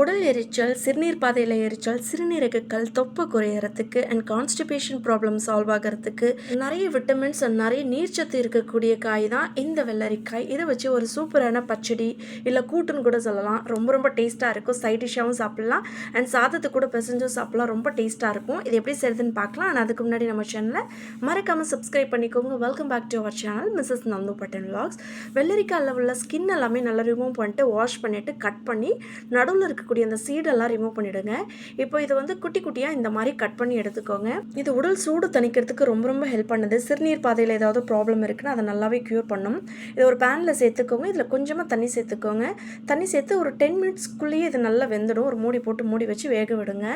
உடல் எரிச்சல் சிறுநீர் பாதையில் எரிச்சல் சிறுநீரகக்கள் தொப்பை குறையறதுக்கு அண்ட் கான்ஸ்டிபேஷன் ப்ராப்ளம் சால்வ் ஆகிறதுக்கு நிறைய விட்டமின்ஸ் அண்ட் நிறைய நீர்ச்சத்து இருக்கக்கூடிய காய் தான் இந்த வெள்ளரிக்காய். இதை வச்சு ஒரு சூப்பரான பச்சடி இல்லை கூட்டுன்னு கூட சொல்லலாம். ரொம்ப ரொம்ப டேஸ்ட்டாக இருக்கும். சைட் டிஷ்ஷாகவும் சாப்பிட்லாம். அண்ட் சாதத்தை கூட பிசைஞ்சும் சாப்பிட்லாம். ரொம்ப டேஸ்ட்டாக இருக்கும். இது எப்படி செய்யுதுன்னு பார்க்கலாம். ஆனால் அதுக்கு முன்னாடி நம்ம சேனலை மறக்காமல் சப்ஸ்கிரைப் பண்ணிக்கோங்க. Welcome back to our channel Mrs Nandu Pattan vlogs வெள்ளரிக்காயில் உள்ள ஸ்கின் எல்லாமே நல்லா ரிமூவ் பண்ணிட்டு வாஷ் பண்ணிவிட்டு கட் பண்ணி நடுவில் இருக்க இருக்கக்கூடிய அந்த சீடெல்லாம் ரிமூவ் பண்ணிவிடுங்க இப்போ இது வந்து குட்டி குட்டியாக இந்த மாதிரி கட் பண்ணி எடுத்துக்கோங்க. இது உடல் சூடு தணிக்கிறதுக்கு ரொம்ப ரொம்ப ஹெல்ப் பண்ணுது. சிறுநீர் பாதையில் ஏதாவது ப்ராப்ளம் இருக்குன்னா அதை நல்லாவே க்யூர் பண்ணும். இதை ஒரு பேனில் சேர்த்துக்கோங்க. இதில் கொஞ்சமாக தண்ணி சேர்த்துக்கோங்க. தண்ணி சேர்த்து ஒரு டென் மினிட்ஸ்க்குள்ளேயே இது நல்லா வெந்துடும். ஒரு மூடி போட்டு மூடி வச்சு வேக விடுங்க.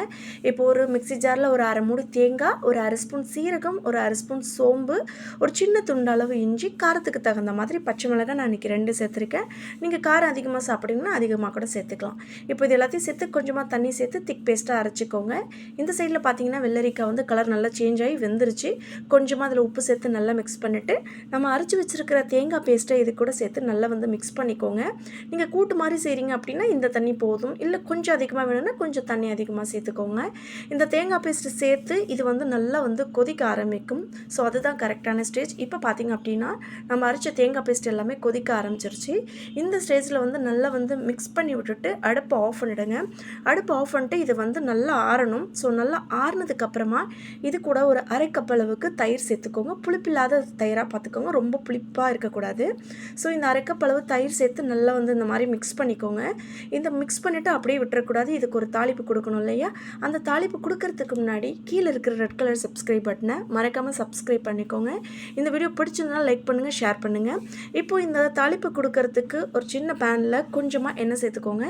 இப்போ ஒரு மிக்ஸி ஜாரில் ஒரு அரை மூடி தேங்காய் ஒரு அரை ஸ்பூன் சீரகம் ஒரு அரை ஸ்பூன் சோம்பு ஒரு சின்ன துண்டு அளவு இஞ்சி காரத்துக்கு தகுந்த மாதிரி பச்சை மிளகாய் நான் இன்றைக்கி ரெண்டு சேர்த்துருக்கேன். நீங்கள் காரம் அதிகமாக சாப்பிட்டீங்கன்னா அதிகமாக கூட சேர்த்துக்கலாம். இப்போ இது எல்லாத்தையும் சேர்த்து கொஞ்சமாக தண்ணி சேர்த்து திக் பேஸ்ட்டாக அரைச்சிக்கோங்க. இந்த சைடில் பார்த்தீங்கன்னா வெள்ளரிக்காய் வந்து கலர் நல்லா சேஞ்ச் ஆகி வெந்துருச்சு. கொஞ்சமாக அதில் உப்பு சேர்த்து நல்லா மிக்ஸ் பண்ணிவிட்டு நம்ம அரைச்சி வச்சுருக்கிற தேங்காய் பேஸ்ட்டை இது கூட சேர்த்து நல்லா வந்து மிக்ஸ் பண்ணிக்கோங்க. நீங்கள் கூட்டு மாதிரி செய்கிறீங்க அப்படின்னா இந்த தண்ணி போதும். இல்லை கொஞ்சம் அதிகமாக வேணும்னா கொஞ்சம் தண்ணி அதிகமாக சேர்த்துக்கோங்க. இந்த தேங்காய் பேஸ்ட்டு சேர்த்து இது வந்து நல்லா வந்து கொதிக்க ஆரம்பிக்கும். ஸோ அதுதான் கரெக்டான ஸ்டேஜ் இப்போ பார்த்தீங்க அப்படின்னா நம்ம அரைச்ச தேங்காய் பேஸ்ட் எல்லாமே கொதிக்க ஆரம்பிச்சிருச்சு. இந்த ஸ்டேஜில் வந்து நல்லா வந்து மிக்ஸ் பண்ணி விட்டுட்டு அடுப்பை ஆஃப் பண்ணி பண்ணிவிடுங்க அடுப்பு ஆஃப் பண்ணிட்டு இது வந்து நல்லா ஆறணும். ஸோ நல்லா ஆறுனதுக்கப்புறமா இது கூட ஒரு அரை கப் அளவுக்கு தயிர் சேர்த்துக்கோங்க. புளிப்பில்லாத தயிராக பார்த்துக்கோங்க. ரொம்ப புளிப்பாக இருக்கக்கூடாது. ஸோ இந்த அரை கப் அளவு தயிர் சேர்த்து நல்லா வந்து இந்த மாதிரி மிக்ஸ் பண்ணிக்கோங்க. இந்த மிக்ஸ் பண்ணிவிட்டு அப்படியே விட்டுறக்கூடாது. இதுக்கு ஒரு தாளிப்பு கொடுக்கணும் இல்லையா? அந்த தாளிப்பு கொடுக்கறதுக்கு முன்னாடி கீழே இருக்கிற ரெட் கலர் சப்ஸ்கிரைப் பட்டனை மறக்காமல் சப்ஸ்கிரைப் பண்ணிக்கோங்க. இந்த வீடியோ பிடிச்சிருந்தா லைக் பண்ணுங்கள் ஷேர் பண்ணுங்கள் இப்போ இந்த தாளிப்பு கொடுக்கறதுக்கு ஒரு சின்ன பேனில் கொஞ்சமாக எண்ணெய் சேர்த்துக்கோங்க.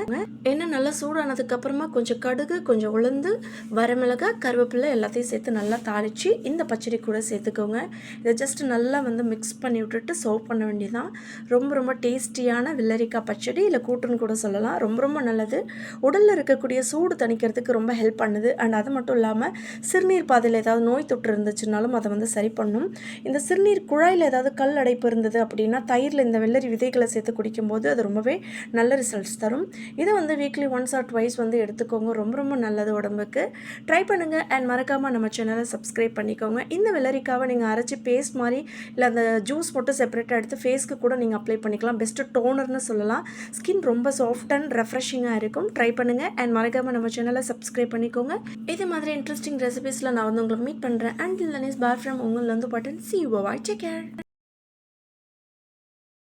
எண்ணெய் நல்லா சூடானதுக்கு அப்புறமா கொஞ்சம் கடுகு கொஞ்சம் உளுந்து வரமிளகாய் கருவேப்பிலை எல்லாத்தையும் சேர்த்து நல்லா தாளித்து இந்த பச்சடி கூட சேர்த்துக்கோங்க. இதை ஜஸ்ட் நல்லா வந்து மிக்ஸ் பண்ணி விட்டுட்டு சர்வ் பண்ண வேண்டியதான் ரொம்ப ரொம்ப டேஸ்டியான வெள்ளரிக்காய் பச்சடி இல்லை கூட்டுன்னு கூட சொல்லலாம். ரொம்ப ரொம்ப நல்லது. உடலில் இருக்கக்கூடிய சூடு தணிக்கிறதுக்கு ரொம்ப ஹெல்ப் பண்ணுது. அண்ட் அது மட்டும் இல்லாமல் சிறுநீர் பாதையில் ஏதாவது நோய் தொற்று இருந்துச்சுனாலும் அதை வந்து சரி பண்ணும். இந்த சிறுநீர் குழாயில் ஏதாவது கல் அடைப்பு இருந்தது அப்படின்னா தயிரில் இந்த வெள்ளரி விதைகளை சேர்த்து குடிக்கும்போது அது ரொம்பவே நல்ல ரிசல்ட்ஸ் தரும். இதை வந்து வீக்லி ஒன்ஸ் ஆர் ட்வைஸ் வந்து எடுத்துக்கோங்க. ரொம்ப ரொம்ப நல்லது உடம்புக்கு. ட்ரை பண்ணுங்கள் அண்ட் மறக்காமல் நம்ம சேனலை சப்ஸ்கிரைப் பண்ணிக்கோங்க. இந்த வெள்ளரிக்காவை நீங்கள் அரைச்சி பேஸ்ட் மாதிரி இல்லை அந்த ஜூஸ் மட்டும் செப்பரேட்டாக எடுத்து ஃபேஸ்க்கு கூட நீங்கள் அப்ளை பண்ணிக்கலாம். பெஸ்ட்டு டோனர்னு சொல்லலாம். ஸ்கின் ரொம்ப சாஃப்ட் அண்ட் ரெஃப்ரெஷிங்காக இருக்கும். ட்ரை பண்ணுங்கள் அண்ட் மறக்காமல் நம்ம சேனலை சப்ஸ்கிரைப் பண்ணிக்கோங்க. இது மாதிரி இன்ட்ரெஸ்டிங் ரெசிபீஸில் நான் வந்து உங்களை மீட் பண்ணுறேன் அண்ட் இல்லனிஸ் பார் ஃப்ரம் உங்களில் வந்து Pattan. See you bye take care